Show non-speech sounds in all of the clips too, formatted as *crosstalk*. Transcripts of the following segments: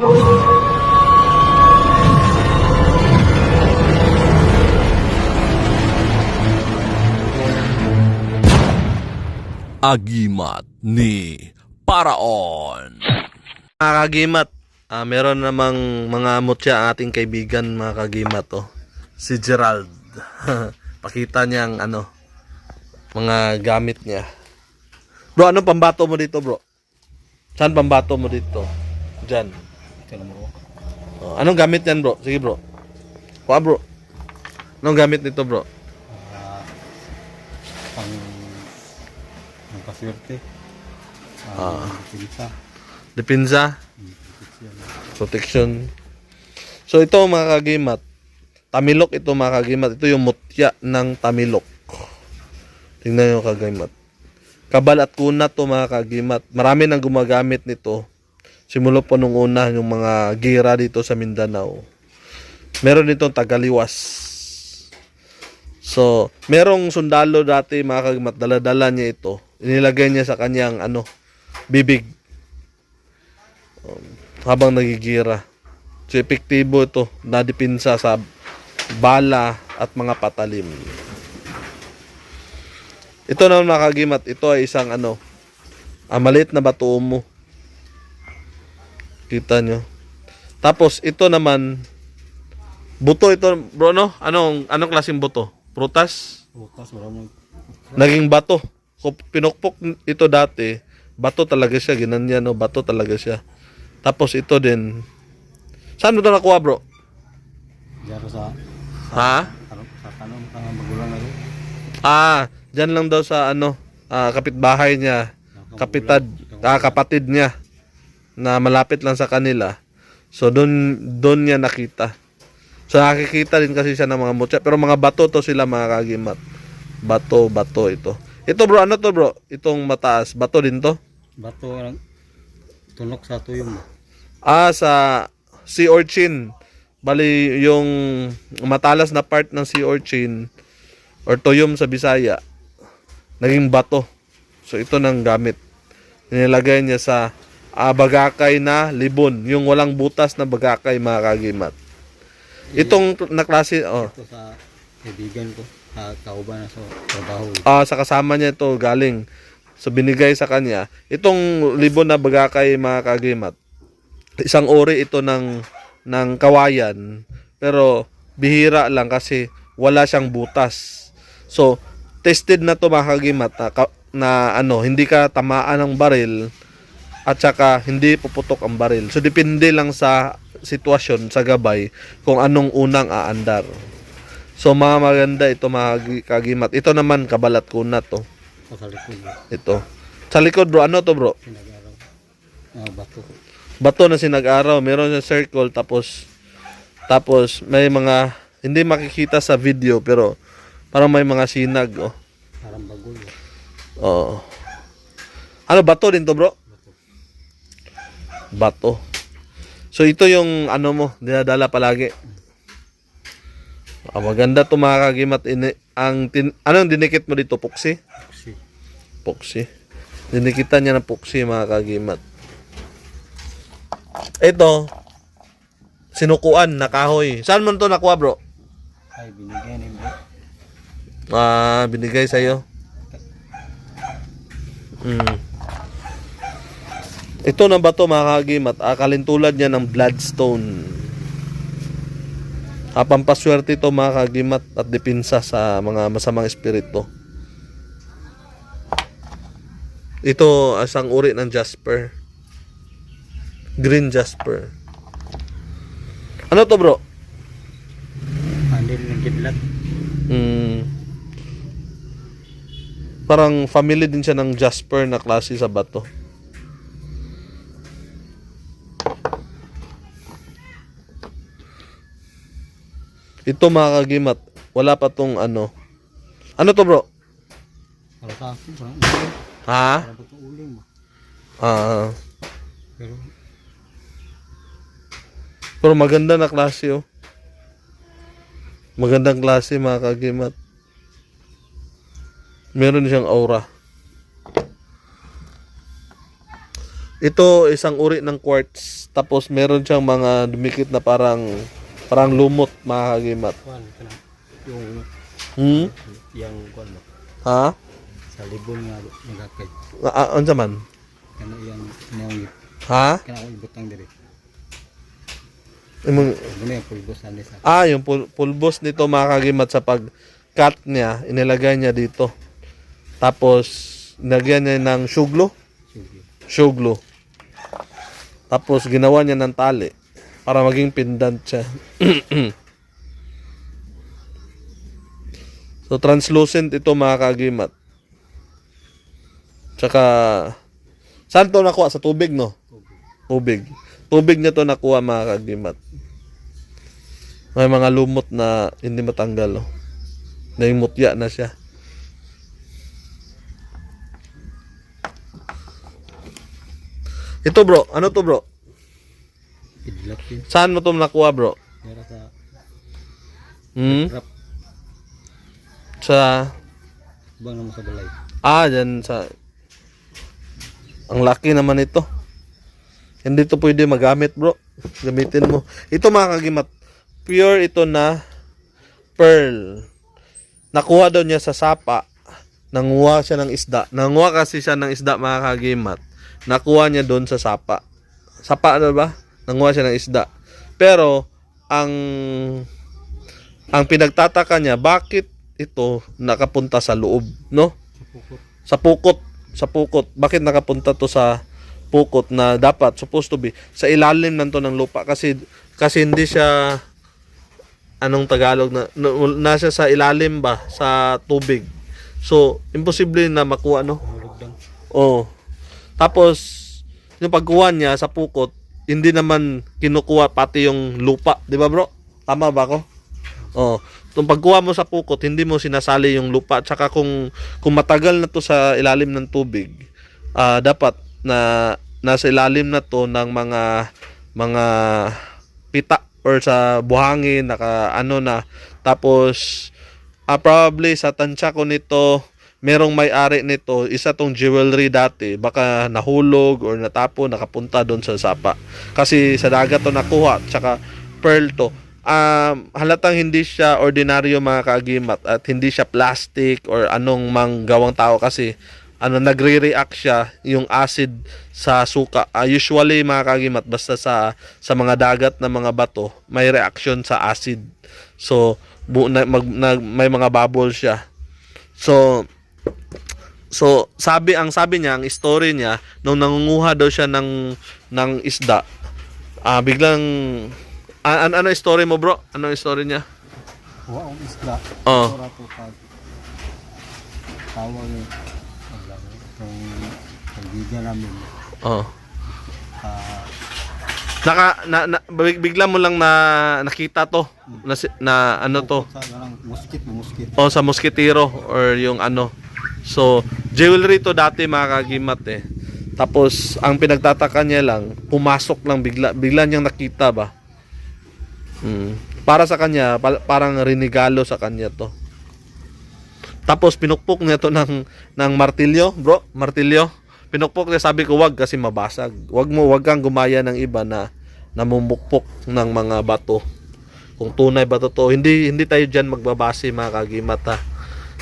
Agimat ni Paraon. Mga kagimat, ah, meron namang mga mutya ating kaibigan mga kagimat oh. Si Gerald. *laughs* Pakita niya ang ano, mga gamit niya. Bro, anong pambato mo dito bro? Saan pambato mo dito? Diyan. Oh, anong gamit yan bro? Sige bro. Kuha bro. Anong gamit nito bro? pang ang kaswerte. Ah. Pinsa. Depensa. Protection. So ito mga kagimat. Tamilok ito mga kagimat. Ito yung mutya ng tamilok. Tingnan nyo kagimat. Kabal at kunat to mga kagimat. Marami nang gumagamit nito. Simulo po nung una yung mga gira dito sa Mindanao. Meron ditong tagaliwas. So, merong sundalo dati mga kagimat. Dala-dala niya ito. Inilagay niya sa kanyang ano, bibig habang nagigira. So, epektibo ito, nadipinsa sa bala at mga patalim. Ito naman mga kagimat, ito ay isang ano, ah, maliit na bato mo. Kita nyo. Tapos, ito naman, buto ito, bro, no? Anong, anong klaseng buto? Prutas? Wala mo. Naging bato. Kung pinukpok ito dati, bato talaga siya, ginanyan, no? Bato talaga siya. Tapos ito din, saan mo ito nakuha, bro? Diyan sa Ha? sa tanong sa magulang na. Ah, dyan lang daw sa ano, ah, kapitbahay niya, kapitad, ah, kapatid niya na malapit lang sa kanila. So doon doon niya nakita. So nakikita din kasi siya ng mga mutya, pero mga bato to sila mga kagimat. Bato, bato ito. Ito bro, ano to bro? Itong mataas, bato din to? Bato lang tunok sa tuyong. Ah, sa sea urchin. Bali, yung matalas na part ng sea urchin or toyom sa Bisaya, naging bato. So, ito nang gamit. Nilagay niya sa ah, bagakay na libon. Yung walang butas na bagakay, mga kagimat. Itong na klase, oh, Ito sa kaibigan ko. Sa kauban na sa trabaho. ah, sa kasama niya ito galing. So, binigay sa kanya. Itong libon na bagakay, mga kagimat, isang ori ito ng ng kawayan pero bihira lang kasi wala siyang butas so tested na to mga kagimat na, na ano hindi ka tamaan ng baril at saka hindi puputok ang baril so depende lang sa sitwasyon sa gabay kung anong unang aandar so mga maganda ito mga gi- kagimat ito naman kabalat kunat to O sa likod. ito sa likod bro ano to bro Sinag-araw. Ah, bato. bato na sinag-araw, meron yung circle tapos tapos may mga hindi makikita sa video pero parang may mga sinag oh. Parang bagol. Oo. Ano bato din to, bro? Bato. So ito yung ano mo, dinadala palagi. Ah, maganda to mga kagimat ini ang tin, anong dinikit mo dito puksi? Kasi Puksi. Dinikitan niya ng puksi mga kagimat. Ito, sinukuan na kahoy. Saan mo to nakuha bro? ay binigay ni bro. Ah, binigay sa iyo. Mm. Ito na ba to mga kagimat? Ah, kalintulad niya ng bloodstone. Ah, pampaswerte ito mga kagimat at dipinsa sa mga masamang espiritu. Ito asang uri ng jasper. Green jasper. Ano to bro? Andil ng kidlat. Mm. Parang family din siya ng Jasper na klase sa bato. Ito mga kagimat, wala pa tong ano. Ano to bro? Para sa akin, parang uling. Ha? Parang bato uling ba? Ah, Pero pero maganda na klase oh. Magandang klase mga kagimat. Meron siyang aura. Ito isang uri ng quartz tapos meron siyang mga dumikit na parang parang lumot mga kagimat. Kana yung Hmm? yang kuan mo Ha? sa libon nga magakay. Ah, unsa man? Kana yang neong Ha? kana ko ibutang diri. Imong Ano yung pulbos ani sa Ah, yung pul- pulbos nito mga kagimat sa pag cut niya, inilagay niya dito. Tapos nilagyan niya ng suglo, suglo. Tapos ginawa niya ng tali para maging pendant siya. *clears throat* so translucent ito mga kagimat. Tsaka saan to nakuha sa tubig no? Tubig. Tubig niya to nakuha mga kagimat. May mga lumot na hindi matanggal. Oh. Naimutya na siya. Ito bro, ano to bro? Idlap yun. Saan mo to nakuha bro? Dara sa Hmm? rap Sa, bang naman sa balay. ah, dyan sa, ang laki naman ito. Hindi to pwede magamit bro. Gamitin mo. Ito mga kagimat, pure ito na pearl. Nakuha daw niya sa sapa. Nanguha siya ng isda. Nanguha kasi siya ng isda mga kagimat. Nakuha niya doon sa sapa. Sapa ano ba? Nanguha siya ng isda. Pero, ang ang pinagtataka niya, bakit ito nakapunta sa loob, no? Sa pukot. Sa pukot. Bakit nakapunta to sa pukot na dapat supposed to be sa ilalim nanto ng lupa kasi kasi hindi siya anong Tagalog na na- nasa sa ilalim ba sa tubig. So, imposible na makuha no. Oh. Tapos yung pagkuha niya sa pukot, hindi naman kinukuha pati yung lupa, 'di ba, bro? Tama ba ako? Oh. Yung pagkuha mo sa pukot, hindi mo sinasali yung lupa. Tsaka kung kung matagal na to sa ilalim ng tubig, ah dapat na nasa ilalim na to ng mga mga pita or sa buhangin naka ano na tapos ah, probably sa tansya ko nito merong may-ari nito isa tong jewelry dati baka nahulog or natapo nakapunta doon sa sapa kasi sa dagat to nakuha tsaka pearl to um, halatang hindi siya ordinaryo mga kaagimat at hindi siya plastic or anong manggawang tao kasi ano nagre-react siya yung acid sa suka. Ah, usually mga kagimat basta sa sa mga dagat na mga bato may reaction sa acid. So bu, na, mag, na- may mga bubble siya. So So sabi ang sabi niya ang story niya nung nangunguha daw siya ng ng isda. Ah biglang ah, an, ano story mo bro? Ano story niya? Wa ang isda. Oh. Tawag wala itong kaibigan namin. Oh. Ah, Naka na, na big- bigla mo lang na nakita to na, na ano to sa muskit, muskit. o sa moskitero or yung ano. So, jewelry to dati mga kagimat eh. Tapos, ang pinagtataka niya lang, pumasok lang bigla, bigla niyang nakita ba. Mm. Para sa kanya, pa- parang rinigalo sa kanya to. Tapos, pinukpok niya to ng, ng martilyo, bro, martilyo. Pinukpok niya, sabi ko, wag kasi mabasag. Wag mo, wag kang gumaya ng iba na namumukpok ng mga bato kung tunay ba totoo. Hindi hindi tayo diyan magbabase mga kagimat ha.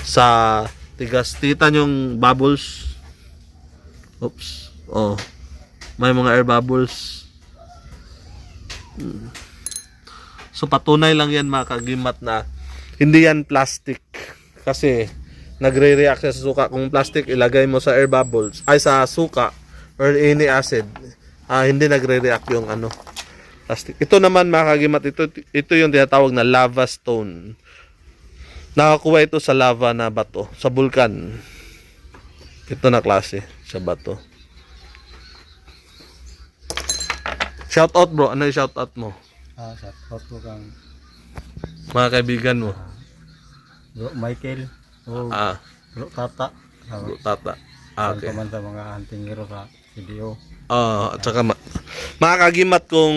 Sa tigas tita yung bubbles. Oops. Oh. May mga air bubbles. Hmm. So patunay lang yan mga kagimat na hindi yan plastic. Kasi nagre-react sa suka. Kung plastic ilagay mo sa air bubbles, ay sa suka or any acid, ah, hindi nagre-react yung ano, plastic. Ito naman mga kagimat, ito, ito yung tinatawag na lava stone. Nakakuha ito sa lava na bato, sa bulkan. Ito na klase sa bato. Shout out bro, ano yung shout out mo? Ah, sa photo kang Mga kaibigan mo. Bro Michael. O Ah, Bro Tata. Sa bro, tata. Ah, okay. okay. man sa mga hunting hero sa video. Ah, at saka ma- mga kagimat kung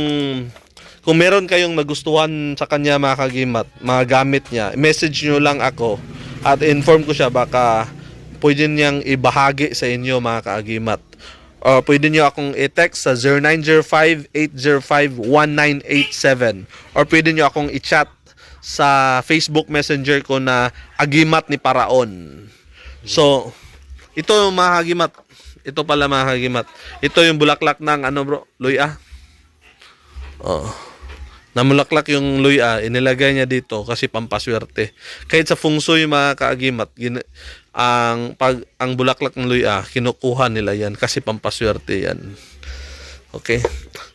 kung meron kayong nagustuhan sa kanya mga kagimat, mga gamit niya, message nyo lang ako at inform ko siya baka pwede niyang ibahagi sa inyo mga kaagimat. Uh, pwede nyo akong i-text sa 0905-805-1987 or pwede nyo akong i-chat sa Facebook Messenger ko na Agimat ni Paraon. So, ito yung mga hagimat. Ito pala mga hagimat. Ito yung bulaklak ng ano bro, luya. Oh. Namulaklak yung luya, inilagay niya dito kasi pampaswerte. Kahit sa feng shui mga kaagimat, gin- ang pag ang bulaklak ng luya, kinukuha nila yan kasi pampaswerte yan. Okay?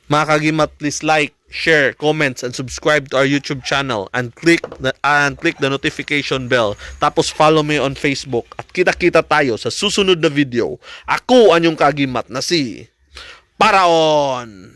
Mga kagimat, please like, share, comments, and subscribe to our YouTube channel and click the, and click the notification bell. Tapos follow me on Facebook at kita-kita tayo sa susunod na video. Ako ang yung kagimat na si Paraon!